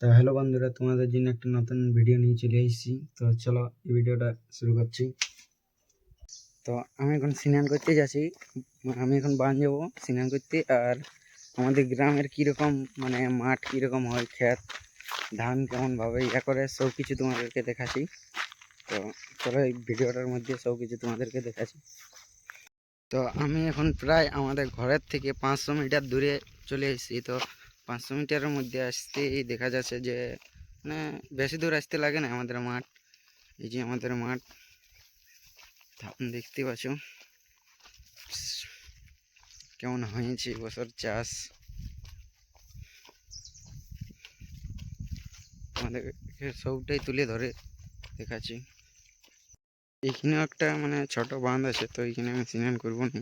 তো হ্যালো বন্ধুরা, তোমাদের জন্য একটা নতুন ভিডিও নিয়ে চলে এসেছি। তো চলো এই ভিডিওটা শুরু করছি। তো আমি এখন স্নান করতে যাচ্ছি। আমি এখন বান যাব স্নান করতে। আর আমাদের গ্রামের কীরকম মানে মাঠ কীরকম হয়, ক্ষেত, ধান কেমনভাবে ইয়া করে, সব কিছু তোমাদেরকে দেখাচ্ছি। তো চলো এই ভিডিওটার মধ্যে সব কিছু তোমাদেরকে দেখাচ্ছি। তো আমি এখন প্রায় আমাদের ঘরের থেকে পাঁচশো মিটার দূরে চলে এসেছি। তো পাঁচশো মিটারের মধ্যে আসতেই দেখা যাচ্ছে যে মানে বেশি দূর আসতে লাগে না আমাদের মাঠ। এই যে আমাদের মাঠ। দেখতে পাচ্ছ। কেমন হয়েছে বছর চাষ? আমাদেরকে সবটাই তুলে ধরে দেখাচ্ছি। এখানেও একটা মানে ছোট বাঁধ আছে, তো এখানে আমি স্নান করব না।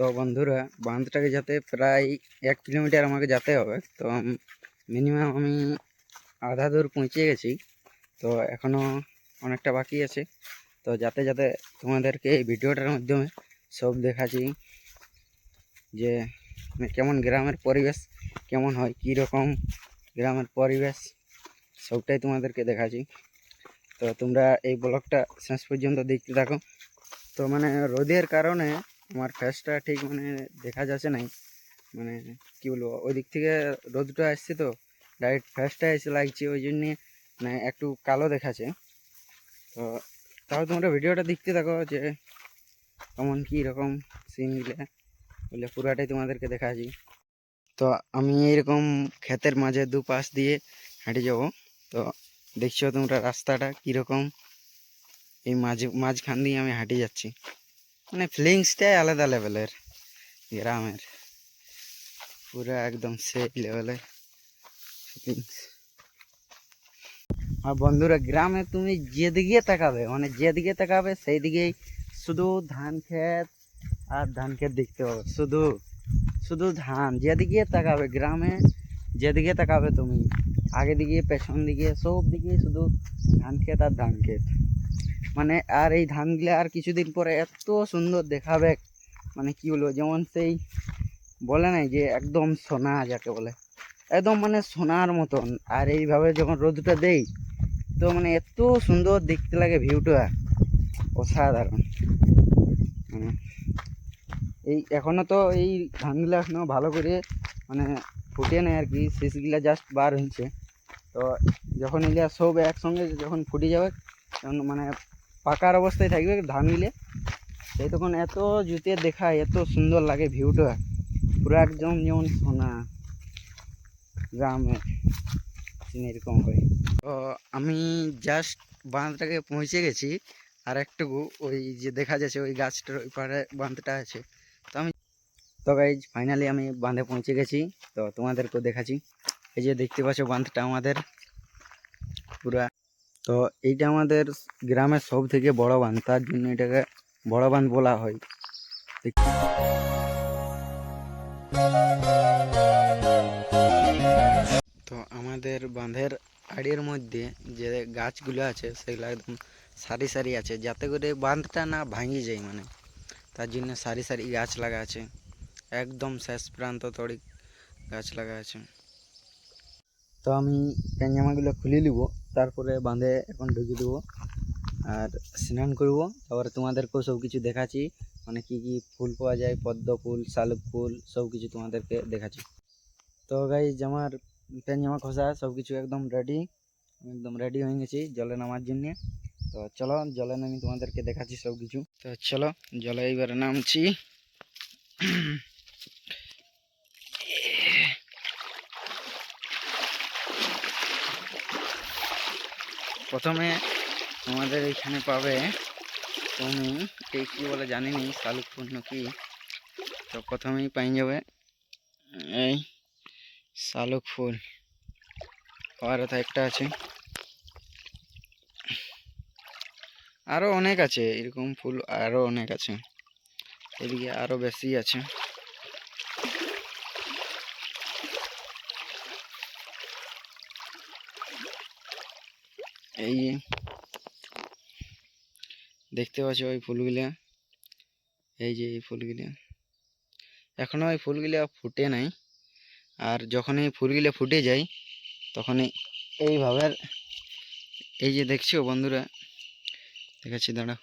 তো বন্ধুরা, বাঁধটাকে যাতে প্রায় এক কিলোমিটার আমাকে যেতে হবে, তো মিনিমাম আমি আধা দূর পৌঁছে গেছি, তো এখনও অনেকটা বাকি আছে। তো যাতে যাতে তোমাদেরকে এই ভিডিওটার মাধ্যমে সব দেখাচ্ছি যে মানে কেমন গ্রামের পরিবেশ, কেমন হয় কী রকম গ্রামের পরিবেশ, সবটাই তোমাদেরকে দেখাচ্ছি। তো তোমরা এই ব্লগটা শেষ পর্যন্ত দেখতে থাকো। তো মানে রোদের কারণে আমার ফেসটা ঠিক মানে দেখা যাচ্ছে নাই। মানে কি বলব ওই দিক থেকে রোদটা আসছে তো ডাইরেক্ট ফেসটা এসে লাগছে, ওই জন্যে মানে একটু কালো দেখাচ্ছে। তো তাও তোমরা ভিডিওটা দেখতে থাকো যে কেমন, কী রকম সিন সিনগুলো বলে পুরাটাই তোমাদেরকে দেখাচ্ছি। তো আমি এইরকম ক্ষেতের মাঝে দু পাশ দিয়ে হেঁটে যাব। তো দেখছ তোমরা রাস্তাটা কীরকম? এই মাঝে, মাঝখান দিয়ে আমি হাঁটে যাচ্ছি। মানে ফিলিংসটাই আলাদা লেভেলের গ্রামের। পুরো একদম সেই লেভেলের ফিলিংস আর বন্ধুরা, গ্রামে তুমি যেদিকে তাকাবে মানে যেদিকে তাকাবে সেই দিকেই শুধু ধান ক্ষেত আর ধান ক্ষেত দেখতে পাবে। শুধু শুধু ধান যেদিকে তাকাবে, গ্রামে যেদিকে তাকাবে তুমি আগে দিকে, পেছন দিকে, সব দিকে শুধু ধান ক্ষেত আর ধান ক্ষেত। মানে আর এই ধানগুলো আর কিছুদিন পরে এত সুন্দর দেখাবে। মানে কি বলব, যেমন সেই বলে নাই যে একদম সোনা যাকে বলে। একদম মানে সোনার মতন। আর এইভাবে যখন রোদটা দেই, তো মানে এত সুন্দর দেখতে লাগে ভিউটা অসাধারণ। মানে এই এখনও তো এই ধানগুলো এখনও ভালো করে মানে ফুটে নেয় আর কি। শীষগুলা জাস্ট বার হয়েছে। তো যখন এগুলা সব একসঙ্গে যখন ফুটে যাবে, তখন মানে পাকার অবস্থায় থাকবে ধানগুলো সেই তখন এত জুতে দেখায় এত সুন্দর লাগে ভিউটা। পুরো একদম যেমন সোনা গ্রামের এরকম হয়। তো আমি জাস্ট বাঁধটাকে পৌঁছে গেছি, আর একটুকু ওই যে দেখা যাচ্ছে ওই গাছটার ওই পাড়ে বাঁধটা আছে। তো আমি তো গাইজ ফাইনালি আমি বাঁধে পৌঁছে গেছি। তো তোমাদেরকেও দেখাচ্ছি। এই যে দেখতে পাচ্ছ বাঁধটা আমাদের। পুরা তো এইটা আমাদের গ্রামের সব থেকে বড় বাঁধ, তার জন্য এটাকে বড় বাঁধ বলা হয়। তো আমাদের বাঁধের আড়ির মধ্যে যে গাছগুলো আছে, সেগুলো একদম সারি সারি আছে, যাতে করে বাঁধটা না ভাঙি যায় মানে। তার জন্য সারি সারি গাছ লাগা আছে, একদম শেষ প্রান্ত তড়ি গাছ লাগা আছে। তো আমি প্যান্ট জামাগুলো খুলে নিব। তারপরে বাঁধে এখন ঢুকে দেবো। আর স্নান করব। তারপরে তোমাদেরকেও সব কিছু দেখাচ্ছি। মানে কি কি ফুল পাওয়া যায়, পদ্ম ফুল, শালুক ফুল, সব কিছু তোমাদেরকে দেখাচ্ছি। তো গাই আমার প্যান্ট, জামা খসা সব কিছু একদম রেডি একদম রেডি হয়ে গেছি জলে নামার জন্যে। তো চলো, জলে নামি তোমাদেরকে দেখাচ্ছি সব কিছু। তো চলো, জলে এবারে নামছি। প্রথমে আমাদের এখানে পাবে তুমি এই কী বলে জানি নি শালুক ফুল নাকি তো প্রথমেই পাই যাবে এই শালুক ফুল। আর তো একটা আছে। আরও অনেক আছে, এরকম ফুল আরও অনেক আছে। এদিকে আরও বেশি আছে। এই যে, দেখতে পাচ্ছ ওই ফুলগুলা? এই যে এই ফুলগুলা। এখনও এই ফুলগুলো ফুটে নাই। আর যখন এই ফুলগুলো ফুটে যায়, তখন এই- এইভাবে এই যে দেখছ বন্ধুরা, দেখাচ্ছি দাঁড়া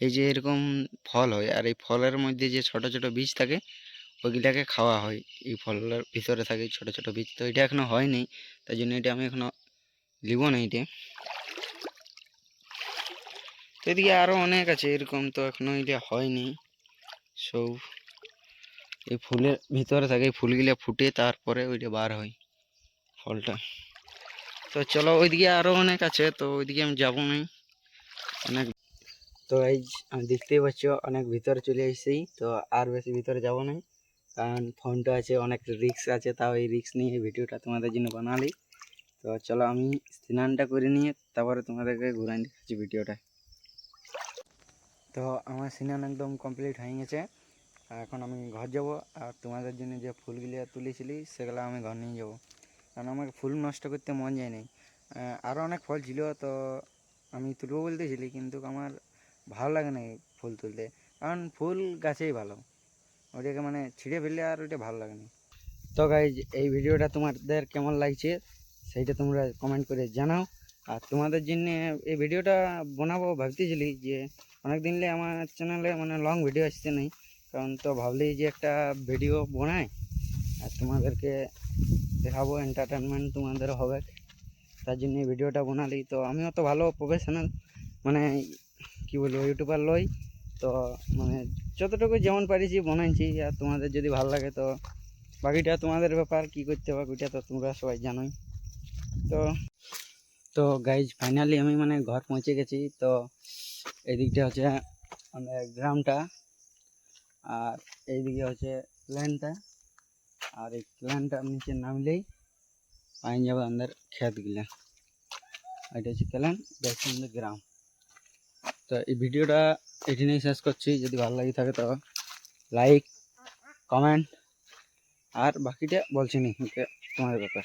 এই যে এরকম ফল হয়, আর এই ফলের মধ্যে যে ছোট ছোট বীজ থাকে, ওইগুলাকে খাওয়া হয়। এই ফলের ভিতরে থাকে ছোট ছোট বীজ। তো এটা এখনও হয়নি, তাই জন্য এটা আমি এখনও লিব না এটা তো এদিকে আরও অনেক আছে, এরকম তো এখনও এটা হয়নি। সব এই ফুলের ভিতরে থাকে, এই ফুলগুলা ফুটে তারপরে ওইটা বার হয় ফলটা। তো চলো ওইদিকে আরও অনেক আছে, তো ওইদিকে আমি যাব না। অনেক তো এই আমি দেখতেই পাচ্ছ, অনেক ভিতরে চলে এসেছি, তো আর বেশি ভিতরে যাব না। কারণ ফোনটা আছে, অনেক রিস্ক আছে, তাও এই রিক্স নিয়ে ভিডিওটা তোমাদের জন্য বানালি। তো চলো আমি স্নানটা করে নিয়ে তারপরে তোমাদেরকে ঘুরাই দেখাচ্ছি ভিডিওটা। তো আমার স্নান একদম কমপ্লিট হয়ে গেছে। এখন আমি ঘর যাব, আর তোমাদের জন্য যে ফুলগুলো তুলেছিলি, সেগুলো আমি ঘর নিয়ে যাব। কারণ আমাকে ফুল নষ্ট করতে মন যায় নাই। আরও অনেক ফল ছিল, তো আমি তুলবো বলতেছিলি কিন্তু আমার ভালো লাগে না ফুল তুলতে। কারণ ফুল গাছেই ভালো। ওটাকে মানে ছিঁড়ে ফেললে আর ওইটা ভালো লাগে না। তো গাইজ এই ভিডিওটা তোমাদের কেমন লাগছে? সেইটা তোমরা কমেন্ট করে জানাও। আর তোমাদের জন্য এই ভিডিওটা বানাবো ভাবতেছিলি যে অনেক দিনলে আমার চ্যানেলে মানে লং ভিডিও আসতে নেই, কারণ তো ভাবলি যে একটা ভিডিও বানাই। আর তোমাদেরকে দেখাবো এন্টারটেনমেন্ট তোমাদের হবে। তার জন্য ভিডিওটা বানালি। তো আমিও তো ভালো প্রফেশনাল মানে কি বলব ইউটিউবার লই। তো মানে যতটুকু যেমন পারিছি বানাইছি, আর তোমাদের যদি ভালো লাগে তো বাকিটা তোমাদের ব্যাপার, কি করতে হবে ওইটা তো তোমরা সবাই জানোই। তো তো গাইজ ফাইনালি আমি মানে ঘর পৌঁছে গেছি। তো এদিকটা হচ্ছে আমাদের গ্রামটা, আর এইদিকে হচ্ছে প্ল্যানটা আর এই প্ল্যানটার নিচে নামলেই পাইন যাবে আমাদের ক্ষেতগুলা। এটা হচ্ছে প্ল্যান এটা হচ্ছে আমাদের গ্রাম। তো এই ভিডিওটা এখানেই শেষ করছি। যদি ভালো লাগে থাকে তো লাইক কমেন্ট আর বাকিটা বলছি নি তোমাদের ব্যাপার।